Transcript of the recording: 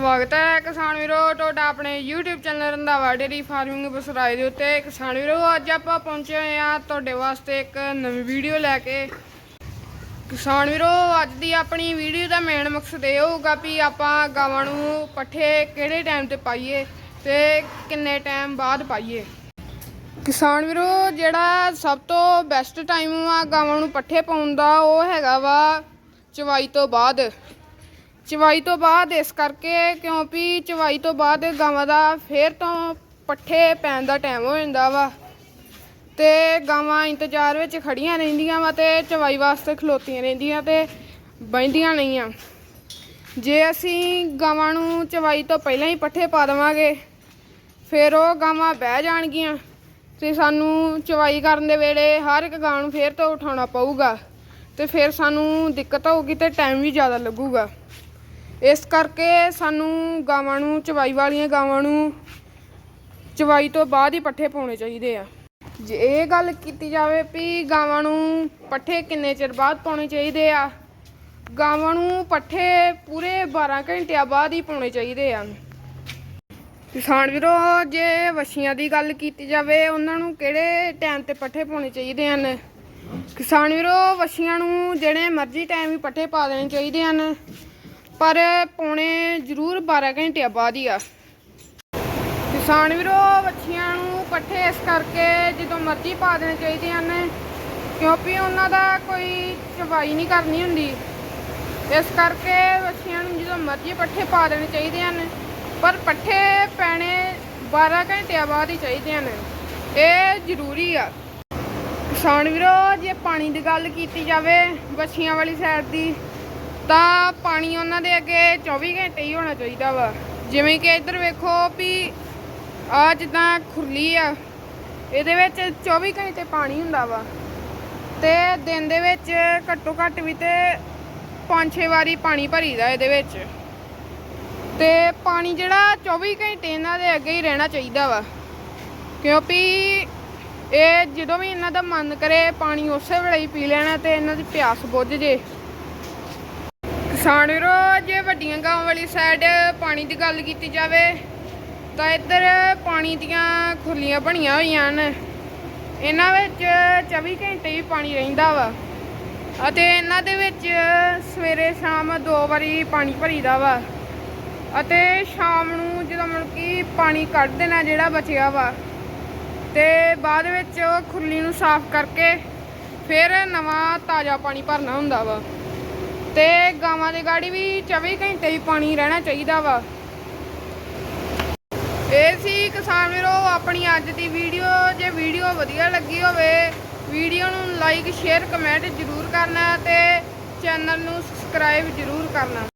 ਸਵਾਗਤ ਹੈ ਕਿਸਾਨ ਵੀਰੋ, ਤੁਹਾਡਾ ਆਪਣੇ YouTube channel Randhawa dairy farming Basrai ਦੇ ਉੱਤੇ। ਕਿਸਾਨ ਵੀਰੋ, ਅੱਜ ਆਪਾਂ ਪਹੁੰਚੇ ਹੋਏ ਆ ਤੁਹਾਡੇ ਵਾਸਤੇ ਇੱਕ ਨਵੀਂ ਵੀਡੀਓ ਲੈ ਕੇ। ਕਿਸਾਨ ਵੀਰੋ, ਅੱਜ ਦੀ ਆਪਣੀ ਵੀਡੀਓ ਦਾ ਮੇਨ ਮਕਸਦ ਇਹ ਹੋਊਗਾ ਵੀ ਆਪਾਂ ਗਾਵਾਂ ਨੂੰ ਪੱਠੇ ਕਿਹੜੇ ਟਾਈਮ ਤੇ ਪਾਈਏ ਤੇ ਕਿੰਨੇ ਟਾਈਮ ਬਾਅਦ ਪਾਈਏ। ਕਿਸਾਨ ਵੀਰੋ, ਜਿਹੜਾ ਸਭ ਤੋਂ ਬੈਸਟ ਟਾਈਮ ਆ ਗਾਵਾਂ ਨੂੰ ਪੱਠੇ ਪਾਉਣ ਦਾ, ਉਹ ਹੈਗਾ ਵਾ ਚਵਾਈ ਤੋਂ ਬਾਅਦ। ਚਵਾਈ ਤੋਂ ਬਾਅਦ ਇਸ ਕਰਕੇ ਕਿਉਂਕਿ ਚਵਾਈ ਤੋਂ ਬਾਅਦ ਗਾਵਾਂ ਦਾ ਫੇਰ ਤੋਂ ਪੱਠੇ ਪੈਣ ਦਾ ਟਾਈਮ ਹੋ ਜਾਂਦਾ ਵਾ। ਤੇ ਗਾਵਾਂ ਇੰਤਜ਼ਾਰ ਵਿੱਚ ਖੜੀਆਂ ਰਹਿੰਦੀਆਂ ਵਾ ਤੇ ਚਵਾਈ ਵਾਸਤੇ ਖਲੋਤੀਆਂ ਰਹਿੰਦੀਆਂ ਤੇ ਬਹਿੰਦੀਆਂ ਨਹੀਂ ਆ। ਜੇ ਅਸੀਂ ਗਾਵਾਂ ਨੂੰ ਚਵਾਈ ਤੋਂ ਪਹਿਲਾਂ ਹੀ ਪੱਠੇ ਪਾ ਦੇਵਾਂਗੇ, ਫਿਰ ਉਹ ਗਾਵਾਂ ਬਹਿ ਜਾਣਗੀਆਂ ਤੇ ਸਾਨੂੰ ਚਵਾਈ ਕਰਨ ਦੇ ਵੇਲੇ ਹਰ ਇੱਕ ਗਾਂ ਨੂੰ ਫੇਰ ਤੋਂ ਉਠਾਉਣਾ ਪਊਗਾ ਤੇ ਫਿਰ ਸਾਨੂੰ ਦਿੱਕਤ ਹੋਊਗੀ ਤੇ ਟਾਈਮ ਵੀ ਜ਼ਿਆਦਾ ਲੱਗੂਗਾ। ਇਸ ਕਰਕੇ ਸਾਨੂੰ ਗਾਵਾਂ ਨੂੰ, ਚਵਾਈ ਵਾਲੀਆਂ ਗਾਵਾਂ ਨੂੰ ਚਵਾਈ ਤੋਂ ਬਾਅਦ ਹੀ ਪੱਠੇ ਪਾਉਣੇ ਚਾਹੀਦੇ ਆ। ਜੇ ਇਹ ਗੱਲ ਕੀਤੀ ਜਾਵੇ ਵੀ ਗਾਵਾਂ ਨੂੰ ਪੱਠੇ ਕਿੰਨੇ ਚਿਰ ਬਾਅਦ ਪਾਉਣੇ ਚਾਹੀਦੇ ਆ, ਗਾਵਾਂ ਨੂੰ ਪੱਠੇ ਪੂਰੇ 12 ਘੰਟਿਆਂ ਬਾਅਦ ਹੀ ਪਾਉਣੇ ਚਾਹੀਦੇ ਆ। ਕਿਸਾਨ ਵੀਰੋ, ਜੇ ਵਛੀਆਂ ਦੀ ਗੱਲ ਕੀਤੀ ਜਾਵੇ, ਉਹਨਾਂ ਨੂੰ ਕਿਹੜੇ ਟਾਈਮ ਤੇ ਪੱਠੇ ਪਾਉਣੇ ਚਾਹੀਦੇ ਹਨ? ਕਿਸਾਨ ਵੀਰੋ, ਵਛੀਆਂ ਨੂੰ, ਜਿਹੜੇ ਮਰਜ਼ੀ ਟਾਈਮ ਹੀ ਪੱਠੇ ਪਾ ਦੇਣੇ ਚਾਹੀਦੇ ਹਨ। ਪਰ ਪੌਣੇ ਜ਼ਰੂਰ 12 ਘੰਟਿਆਂ ਬਾਅਦ ਹੀ ਆ। ਕਿਸਾਨ ਵੀਰੋ, ਵੱਛੀਆਂ ਨੂੰ ਪੱਠੇ ਇਸ ਕਰਕੇ ਜਦੋਂ ਮਰਜ਼ੀ ਪਾ ਦੇਣੇ ਚਾਹੀਦੇ ਹਨ, ਕਿਉਂਕਿ ਉਹਨਾਂ ਦਾ ਕੋਈ ਚਵਾਈ ਨਹੀਂ ਕਰਨੀ ਹੁੰਦੀ। ਇਸ ਕਰਕੇ ਵੱਛੀਆਂ ਨੂੰ ਜਦੋਂ ਮਰਜ਼ੀ ਪੱਠੇ ਪਾ ਦੇਣੇ ਚਾਹੀਦੇ ਹਨ, ਪਰ ਪੱਠੇ ਪੈਣੇ 12 ਘੰਟਿਆਂ ਬਾਅਦ ਹੀ ਚਾਹੀਦੇ ਹਨ। ਇਹ ਜ਼ਰੂਰੀ ਆ। ਕਿਸਾਨ ਵੀਰੋ, ਜੇ ਪਾਣੀ ਦੀ ਗੱਲ ਕੀਤੀ ਜਾਵੇ, ਵੱਛੀਆਂ ਵਾਲੀ ਸਾਈਡ ਦੀ ਤਾਂ ਪਾਣੀ ਉਹਨਾਂ ਦੇ ਅੱਗੇ 24 ਘੰਟੇ ਹੀ ਹੋਣਾ ਚਾਹੀਦਾ ਵਾ। ਜਿਵੇਂ ਕਿ ਇੱਧਰ ਵੇਖੋ ਵੀ ਆ ਜਿੱਦਾਂ ਖੁਰਲੀ ਆ, ਇਹਦੇ ਵਿੱਚ 24 ਘੰਟੇ ਪਾਣੀ ਹੁੰਦਾ ਵਾ। ਤੇ ਦਿਨ ਦੇ ਵਿੱਚ ਘੱਟੋ ਘੱਟ ਵੀ ਤੇ 5-6 ਵਾਰੀ ਪਾਣੀ ਭਰੀਦਾ ਇਹਦੇ ਵਿੱਚ। ਤੇ ਪਾਣੀ ਜਿਹੜਾ 24 ਘੰਟੇ ਇਹਨਾਂ ਦੇ ਅੱਗੇ ਹੀ ਰਹਿਣਾ ਚਾਹੀਦਾ ਵਾ। ਕਿਉਂਕਿ ਇਹ ਜਦੋਂ ਵੀ ਇਹਨਾਂ ਦਾ ਮਨ ਕਰੇ ਪਾਣੀ ਉਸੇ ਵੇਲੇ ਹੀ ਪੀ ਲੈਣਾ ਤੇ ਇਹਨਾਂ ਦੀ ਪਿਆਸ ਬੁੱਝ ਜੇ। ਕਿਸਾਨ ਵੀਰੋ ਜੇ ਵੱਡੀਆਂ ਗਾਵਾਂ ਵਾਲੀ ਸਾਈਡ ਪਾਣੀ ਦੀ ਗੱਲ ਕੀਤੀ ਜਾਵੇ ਤਾਂ ਇੱਧਰ ਪਾਣੀ ਦੀਆਂ ਖੁਰਲੀਆਂ ਬਣੀਆਂ ਹੋਈਆਂ ਹਨ। ਇਹਨਾਂ ਵਿੱਚ 24 ਘੰਟੇ ਹੀ ਪਾਣੀ ਰਹਿੰਦਾ ਵਾ ਅਤੇ ਇਹਨਾਂ ਦੇ ਵਿੱਚ ਸਵੇਰੇ ਸ਼ਾਮ ਦੋ ਵਾਰੀ ਪਾਣੀ ਭਰੀਦਾ ਵਾ ਅਤੇ ਸ਼ਾਮ ਨੂੰ ਜਦੋਂ ਮਤਲਬ ਕਿ ਪਾਣੀ ਕੱਢ ਦੇਣਾ ਜਿਹੜਾ ਬਚਿਆ ਵਾ ਤੇ ਬਾਅਦ ਵਿੱਚ ਉਹ ਖੁਰਲੀ ਨੂੰ ਸਾਫ਼ ਕਰਕੇ ਫਿਰ ਨਵਾਂ ਤਾਜ਼ਾ ਪਾਣੀ ਭਰਨਾ ਹੁੰਦਾ ਵਾ। ਤੇ ਗਾਵਾਂ ਦੇ ਗਾੜੀ ਵੀ 24 ਘੰਟੇ ਹੀ ਪਾਣੀ ਰਹਿਣਾ ਚਾਹੀਦਾ ਵਾ। ਇਹ ਸੀ ਕਿਸਾਨ ਵੀਰੋ, ਆਪਣੀ ਅੱਜ ਦੀ ਵੀਡੀਓ। ਜੇ ਵੀਡੀਓ ਵਧੀਆ ਲੱਗੀ ਹੋਵੇ, ਵੀਡੀਓ ਨੂੰ ਲਾਈਕ ਸ਼ੇਅਰ ਕਮੈਂਟ ਜ਼ਰੂਰ ਕਰਨਾ ਤੇ ਚੈਨਲ ਨੂੰ ਸਬਸਕ੍ਰਾਈਬ ਜ਼ਰੂਰ ਕਰਨਾ।